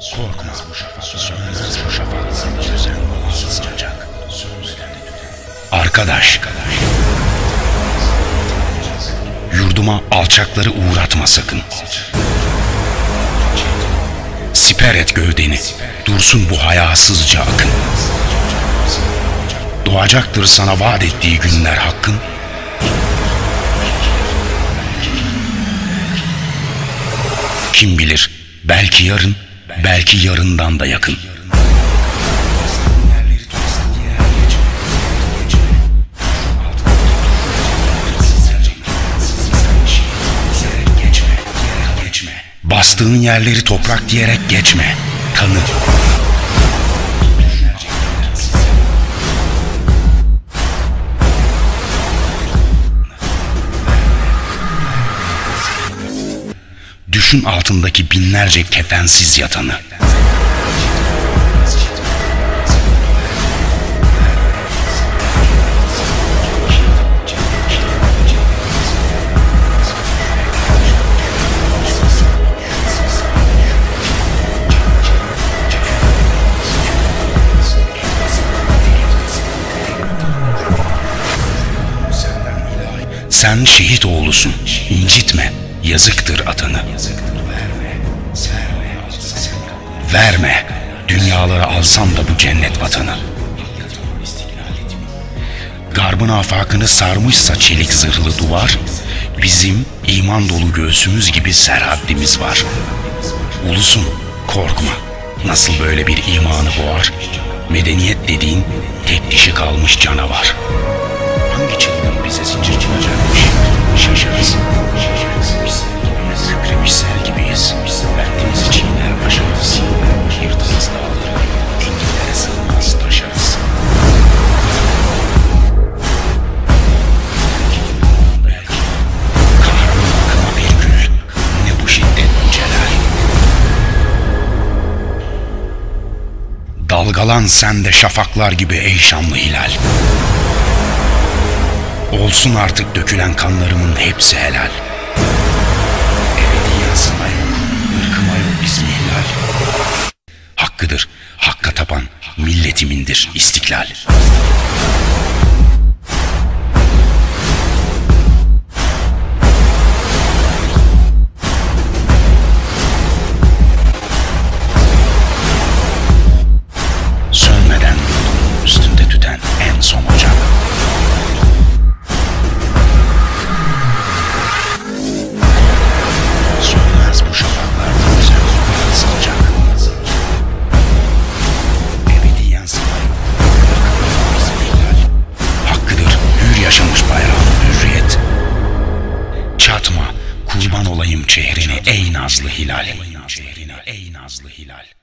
Korkma bu şafak, sönmez bu şafak. Çözen sıcacak. Arkadaş, yurduma alçakları uğratma sakın. Siper et gövdeni, dursun bu hayasızca akın. Doğacaktır sana vaat ettiği günler hakkın. Kim bilir, belki yarın, belki yarından da yakın. Bastığın yerleri toprak diyerek geçme. Tanı. Düşün altındaki binlerce kefensiz yatanı. Sen şehit oğlusun. incitme. Yazıktır atanı. Verme. Dünyaları alsam da bu cennet vatanı. Garbın afakını sarmışsa çelik zırhlı duvar, bizim iman dolu göğsümüz gibi serhaddimiz var. Ulusun, korkma. Nasıl böyle bir imanı boğar? Medeniyet dediğin tek dişi kalmış canavar. Hangi çılgın bize zincir çılacakmış? Şaşarız. Kükremiş sel gibiyiz. Beldimizi çiğner başarız. Yırtarız dağları. Engellere sığmaz taşarız. Belki gül. Ne bu şiddet celal. Dalgalan sen de şafaklar gibi ey şanlı hilal. Olsun artık dökülen kanlarımın hepsi helal. Ebedi yansıma yok, ırkıma yok ismi hilal. Hakkıdır, hakka tapan milletimindir istiklal. Sönmeden yolumun üstünde tüten en son ocak. Kurban olayım çehrine ey nazlı hilal. Ey nazlı hilal.